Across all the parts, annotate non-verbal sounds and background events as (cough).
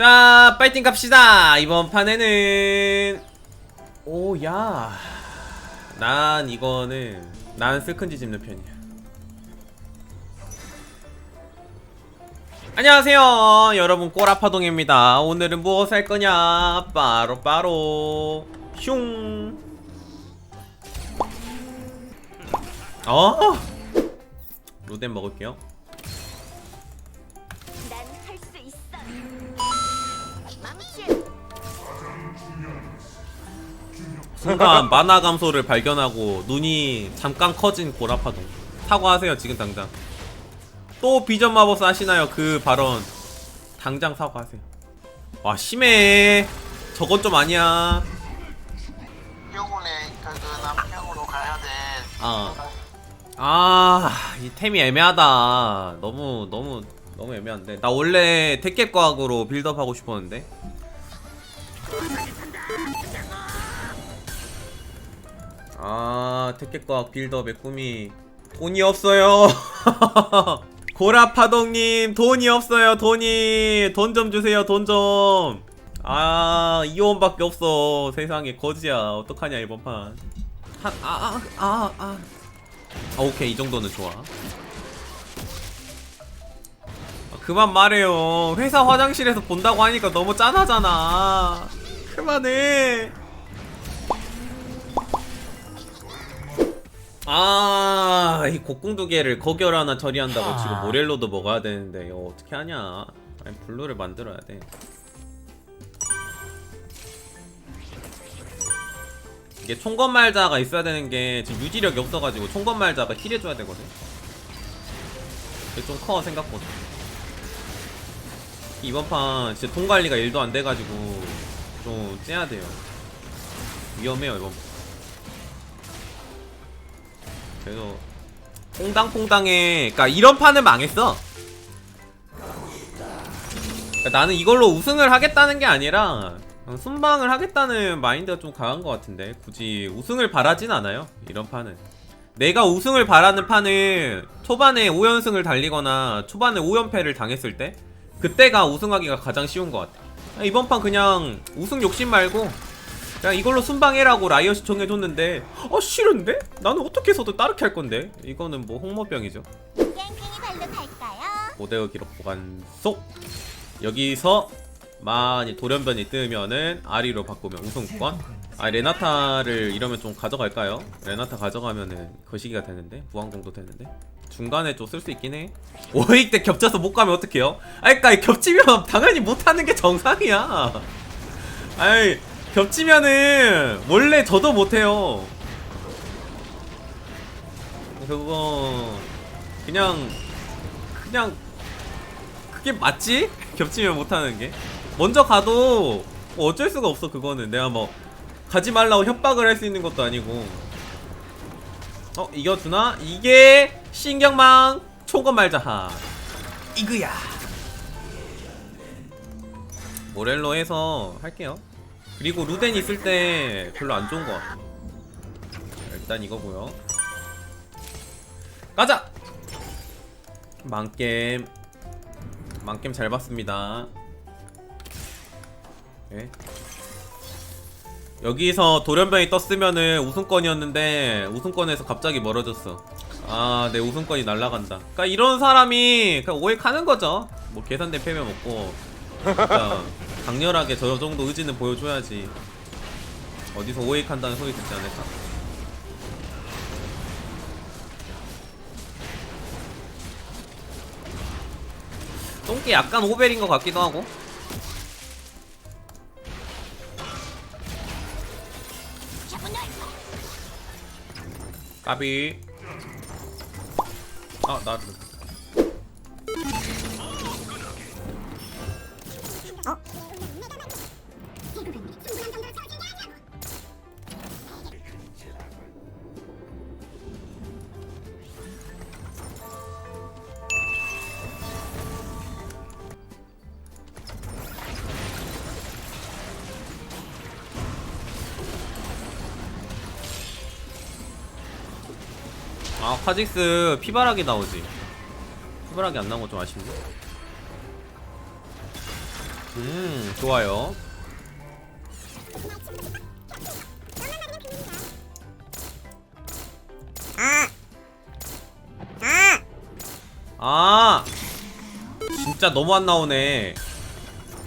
자, 파이팅 갑시다. 이번 판에는 오야. 난 이거는 난 슬큰지 짚는 편이야. 안녕하세요, 여러분 꼬라파동입니다. 오늘은 무엇 할 거냐? 빠로 빠로 슝. 어? 루덴 먹을게요. 순간 만화 감소를 발견하고 눈이 잠깐 커진 고라파동. 사과하세요 지금 당장. 또 비전 마법사 하시나요? 그 발언. 당장 사과하세요. 와 심해. 저건 좀 아니야. 병원에 그 남평으로 가야 돼. 아. 아 이 템이 애매하다. 너무 너무 너무 애매한데. 나 원래 택객과학으로 빌드업 하고 싶었는데 아 택객과학 빌드업의 꿈이 돈이 없어요. (laughs) 고라파동님 돈이 없어요 돈이. 돈 좀 주세요 돈좀. 아 이원밖에 없어. 세상에 거지야. 어떡하냐 이번 판 한 아 아 아아 아, 아, 아. 아, 오케이. 이 정도는 좋아. 아, 그만 말해요. 회사 화장실에서 본다고 하니까 너무 짠하잖아. 그만해 아, 이 곡궁 두 개를 거결 하나 처리한다고 지금 모렐로도 먹어야 되는데 이거 어떻게 하냐? 아니 블루를 만들어야 돼. 이게 총검말자가 있어야 되는 게 지금 유지력이 없어가지고 총검말자가 힐해줘야 되거든. 이게 좀커 생각보다. 이번 판 진짜 돈 관리가 1도 안 돼가지고 좀 째야 돼요. 위험해요 이번 판. 그래서 퐁당퐁당에 그러니까 이런 판은 망했어. 그러니까 나는 이걸로 우승을 하겠다는 게 아니라 순방을 하겠다는 마인드가 좀 강한 것 같은데 굳이 우승을 바라진 않아요 이런 판은. 내가 우승을 바라는 판은 초반에 5연승을 달리거나 초반에 5연패를 당했을 때 그때가 우승하기가 가장 쉬운 것 같아. 이번 판 그냥 우승 욕심 말고 그냥 이걸로 순방해라고 라이엇이 정해줬는데 어 싫은데? 나는 어떻게 해서도 따르게 할 건데 이거는 뭐 홍모병이죠? 5대의 기록 보관소 여기서 만약 돌연변이 뜨면은 아리로 바꾸면 우승권 아 레나타를 이러면 좀 가져갈까요? 레나타 가져가면은 거시기가 되는데 무한공도 되는데 중간에 좀 쓸 수 있긴 해 5획 때 겹쳐서 못 가면 어떡해요? 아니 그니까 겹치면 당연히 못하는 게 정상이야 아이 겹치면은 원래 저도 못해요. 그거 그냥 그냥 그게 맞지? 겹치면 못하는 게? 먼저 가도 뭐 어쩔 수가 없어 그거는. 내가 뭐 가지 말라고 협박을 할 수 있는 것도 아니고. 어 이겨주나? 이게 신경망 총검 말자하. 이거야. 모렐로 해서 할게요 그리고 루덴 있을 때 별로 안 좋은 것 같아. 일단 이거고요. 가자! 망겜. 망겜 잘 봤습니다. 네. 여기서 돌연변이 떴으면은 우승권이었는데 우승권에서 갑자기 멀어졌어. 아 내 우승권이 날라간다. 그니까 이런 사람이 그냥 오해하는 거죠. 뭐 계산된 패면 먹고. 진짜 강렬하게 저 정도 의지는 보여줘야지 어디서 오해한다는 소리 듣지 않을까? 똥개 약간 오벨인 것 같기도 하고. 까비. 아 나를 아 카직스 피바락이 나오지. 피바락이 안 나온 거 좀 아쉽네. 음 좋아요. 아! 진짜 너무 안 나오네. 왜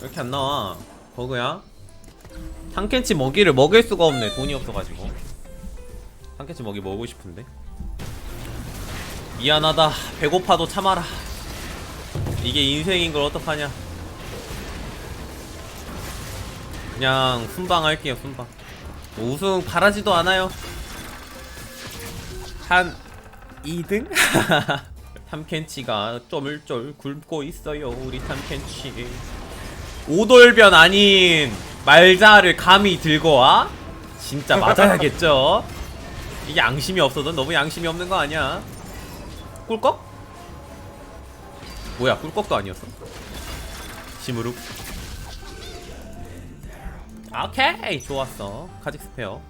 이렇게 안 나와? 버그야? 탕켄치 먹이를 먹일 수가 없네. 돈이 없어가지고. 탕켄치 먹이 먹고 싶은데 미안하다 배고파도 참아라 이게 인생인 걸 어떡하냐 그냥 순방 할게요 순방 우승 바라지도 않아요 한 2등? (laughs) 탐켄치가 쪼물쪼물 굶고 있어요 우리 탐켄치 오돌변 아닌 말자를 감히 들고 와? 진짜 맞아야겠죠? 이게 양심이 없어도 너무 양심이 없는 거 아니야? 꿀꺽? 뭐야 꿀꺽도 아니었어. 시무룩. 오케이 좋았어. 카직 스페어.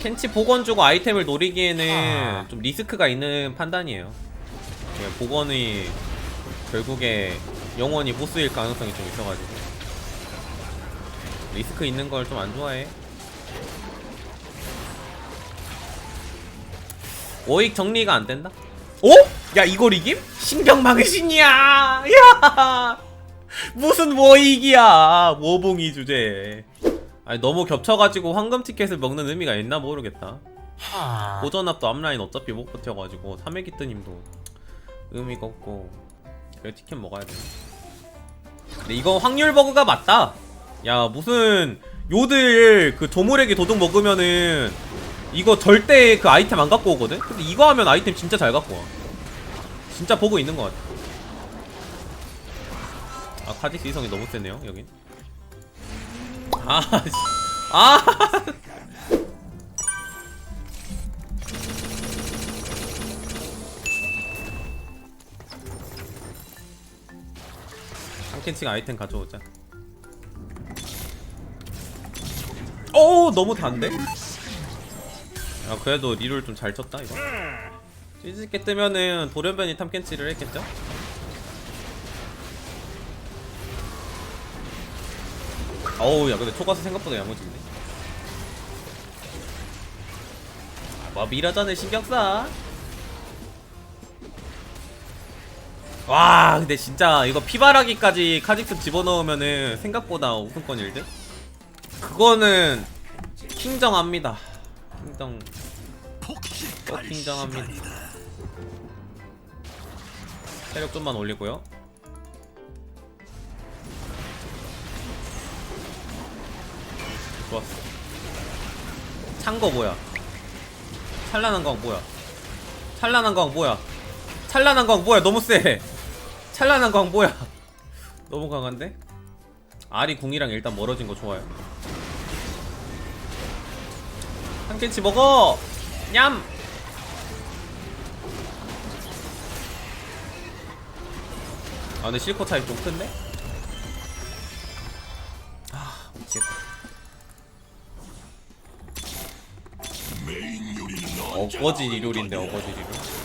켄치 복원 주고 아이템을 노리기에는 좀 리스크가 있는 판단이에요. 예, 복원이 결국에 영원히 보스일 가능성이 좀 있어가지고. 리스크 있는 걸 좀 안 좋아해. 오익 정리가 안 된다? 오? 야 이걸 이김? 신경망의 신이야. 야! 무슨 워익이야? 워봉이 주제. 아니 너무 겹쳐가지고 황금 티켓을 먹는 의미가 있나 모르겠다. 고전압도 앞라인 어차피 못 버텨가지고 사메기뜨님도 의미가 없고 그래 티켓 먹어야 돼. 근데 이거 확률 버그가 맞다. 야 무슨 요들 그 조물에게 도둑 먹으면은 이거 절대 그 아이템 안 갖고 오거든? 근데 이거 하면 아이템 진짜 잘 갖고 와 진짜 보고 있는 것 같아 아 카직스 이성이 너무 세네요 여긴 아, 씨. 아, 한캔칭 아이템 가져오자. 오, 너무 단데? 아, 그래도 리롤 좀 잘 쳤다 이거. 찌질게 뜨면은 돌연변이 탐켄치를 했겠죠? 어우 야 근데 초가스 생각보다 야무진데 뭐 미라전을 신경써. 와 근데 진짜 이거 피바라기까지 카직스 집어넣으면은 생각보다 우승권 일드 그거는 킹정합니다. 킹정. 또 킹정합니다 체력 좀만 올리고요 좋았어. 찬거 뭐야? 찬란한 광 뭐야? 찬란한 광 뭐야? 찬란한 광 뭐야? 너무 세. (laughs) 찬란한 광 뭐야? (laughs) 너무 강한데? 아리 궁이랑 일단 멀어진 거 좋아요. 한 캔치 먹어. 냠. 아 근데 실코 차이 좀 큰데? 아 미치겠다. 어거지 리롤인데 어거지 리롤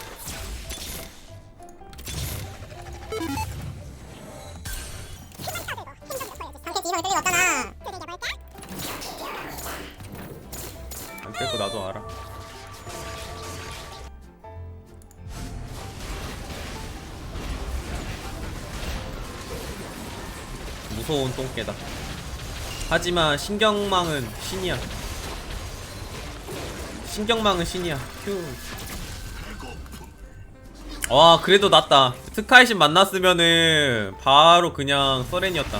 무서운 똥개다. 하지만 신경망은 신이야. 신경망은 신이야. 휴. 와 그래도 낫다. 스카이신 만났으면은 바로 그냥 서렌이었다.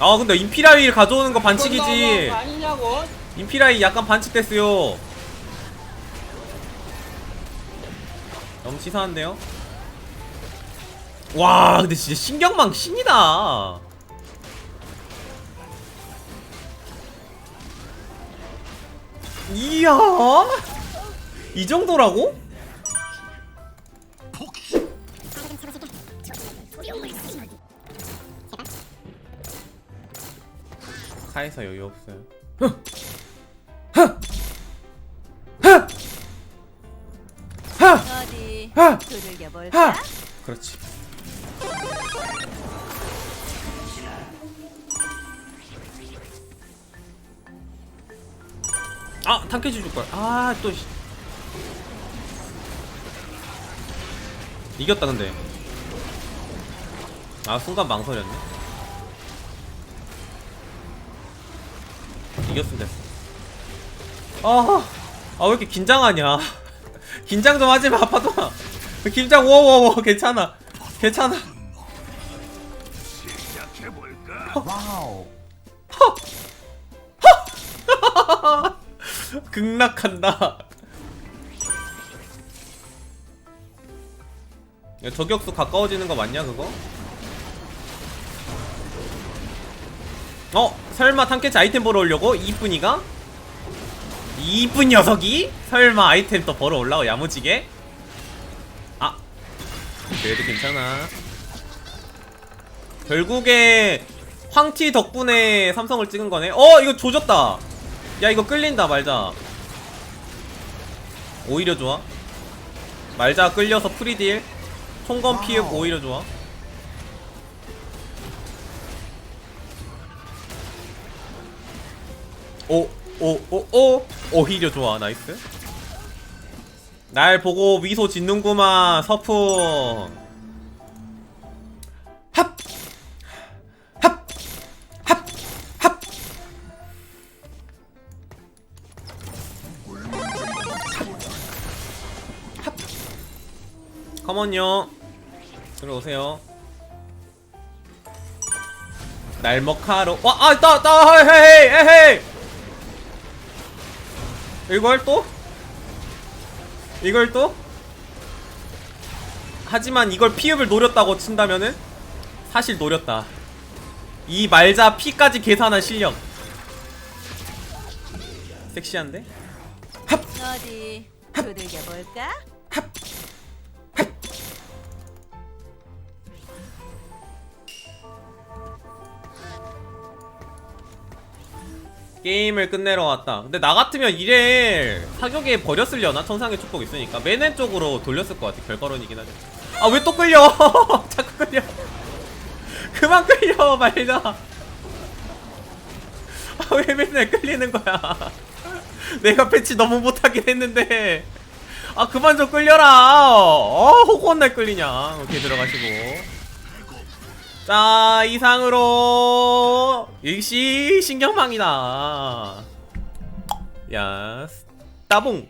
아 근데 인피라이를 가져오는 거 반칙이지. 아니냐고? 인피라이 약간 반칙됐어요. 너무 치사한데요? 와 근데 진짜 신경망 신이다 이야 이 정도라고? 카에서 여유 없어요. 어디 하! 두들겨 볼까? 그렇지. 아 탕캐치 줄걸 아또 이겼다 근데. 아 순간 망설였네. 이겼으면 됐어 아아 왜 이렇게 긴장하냐? (laughs) 긴장 좀 하지 마 파도아 긴장 워워워 괜찮아. 괜찮아 극락한다. 야, 저격수 가까워지는 거 맞냐 그거? 어? 설마 탐캐치 아이템 보러 오려고? 이쁜이가? 이쁜 녀석이? 설마 아이템 또 보러 올라고 야무지게? 아 그래도 괜찮아 결국에 황티 덕분에 삼성을 찍은 거네 어 이거 조졌다 야 이거 끌린다 말자 오히려 좋아. 말자 끌려서 프리딜. 총검 피흡 와우. 오히려 좋아. 오 오 오오. 오히려 좋아. 나이스. 날 보고 미소 짓는구만 서풍 컴온요 들어오세요 날먹하러 와 아 따따 헤이 헤이 헤이 이걸 또? 이걸 또? 하지만 이걸 피읍을 노렸다고 친다면은 사실 노렸다 이 말자 피까지 계산한 실력 섹시한데? 어디 두들겨 볼까? 게임을 끝내러 왔다. 근데 나 같으면 이래 사격에 버렸으려나? 천상의 축복 있으니까 맨 왼 쪽으로 돌렸을 것 같아. 결과론이긴 하죠. 아왜 또 끌려? (laughs) 자꾸 끌려. (laughs) 그만 끌려 말자. 아왜 맨날 끌리는 거야? (laughs) 내가 패치 너무 못하긴 했는데. 아 그만 좀 끌려라. 어 호구한 끌리냐? 이렇게 들어가시고. 자 이상으로 일시 신경망이다. 야 따봉